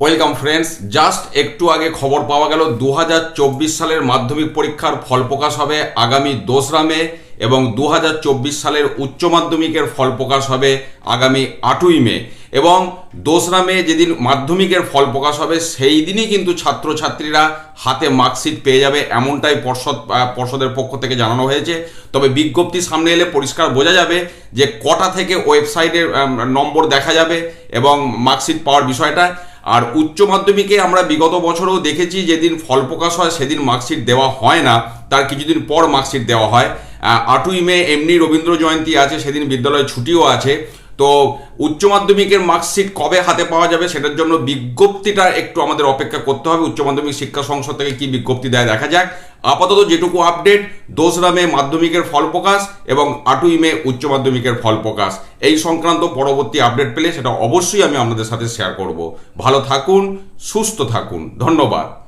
Welcome friends just একটু আগে খবর পাওয়া গেল দু হাজার চব্বিশ সালের মাধ্যমিক পরীক্ষার ফল প্রকাশ হবে আগামী দোসরা মে এবং দু হাজার চব্বিশ সালের উচ্চ মাধ্যমিকের ফল প্রকাশ হবে আগামী আটই মে। এবং দোসরা মে যেদিন মাধ্যমিকের ফল প্রকাশ হবে, সেই দিনই কিন্তু ছাত্রছাত্রীরা হাতে মার্কশিট পেয়ে যাবে, এমনটাই পর্ষদ পর্ষদের পক্ষ থেকে জানানো হয়েছে। তবে বিজ্ঞপ্তি সামনে এলে পরিষ্কার বোঝা যাবে যে কটা থেকে ওয়েবসাইটের নম্বর দেখা যাবে এবং মার্কশিট পাওয়ার বিষয়টা। আর উচ্চ মাধ্যমিকে আমরা বিগত বছরেও দেখেছি, যেদিন ফল প্রকাশ হয় সেদিন মার্কশিট দেওয়া হয় না। তার কিছুদিন পর মার্কশিট দেওয়া হয়। আটই মে এমনি রবীন্দ্র জয়ন্তী আছে, সেদিন বিদ্যালয়ে ছুটিও আছে। তো উচ্চ মাধ্যমিকের মার্কশিট কবে হাতে পাওয়া যাবে সেটার জন্য বিজ্ঞপ্তিটা একটু আমাদের অপেক্ষা করতে হবে। উচ্চ মাধ্যমিক শিক্ষা সংসদ থেকে কি বিজ্ঞপ্তি দেয় দেখা যাক। আপাতত যেটুকু আপডেট দোসরা মে মাধ্যমিকের ফল প্রকাশ এবং আটই মে উচ্চ মাধ্যমিকের ফল প্রকাশ। এই সংক্রান্ত পরবর্তী আপডেট পেলে সেটা অবশ্যই আমি আপনাদের সাথে শেয়ার করব। ভালো থাকুন, সুস্থ থাকুন। ধন্যবাদ।